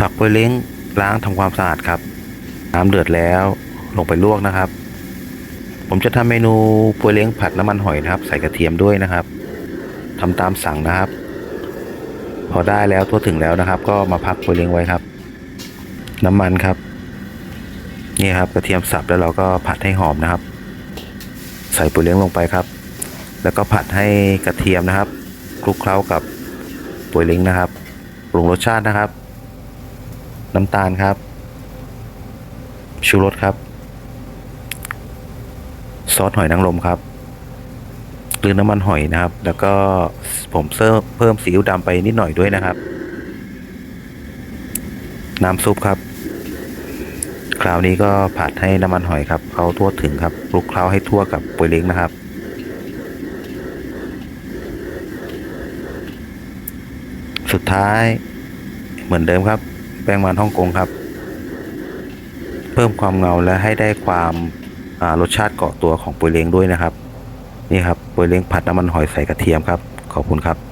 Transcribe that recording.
ผักปวยเล้งล้างทำความสะอาดครับ น้ำเดือดแล้วลงไปลวกนะครับ ผมจะทำเมนูปวยเล้งผัดน้ำมันหอยนะครับ ใส่กระเทียมด้วยนะครับทำตามสั่งนะครับ พอได้แล้วทั่วถึงแล้วนะครับ ก็มาพักปวยเล้งไว้ครับ น้ำมันครับนี่ครับกระเทียมสับแล้วเราก็ผัดให้หอมนะครับ ใส่ปวยเล้งลงไปครับ แล้วก็ผัดให้กระเทียมนะครับคลุกเคล้ากับปวยเล้งนะครับปรุงรสชาตินะครับ น้ำตาลครับ ชูรสครับ ซอสหอยนางรมครับหรือน้ำมันหอยนะครับ แล้วก็ผมเพิ่มเพิ่มซีอิ๊วดำไปนิดหน่อยด้วยนะครับ น้ำซุปครับ คราวนี้ก็ผัดให้น้ำมันหอยครับเขาทั่วถึงครับคลุกเคล้าให้ทั่วกับปวยเล้งนะครับ สุดท้ายเหมือนเดิมครับ แป้งมันฮ่องกงครับ เพิ่มความเงาและให้ได้ความารสชาติเกาะตัวของปวยเล้งด้วยนะครับ นี่ครับปวยเล้งผัดน้ำมันหอยใส่กระเทียมครับ ขอบคุณครับ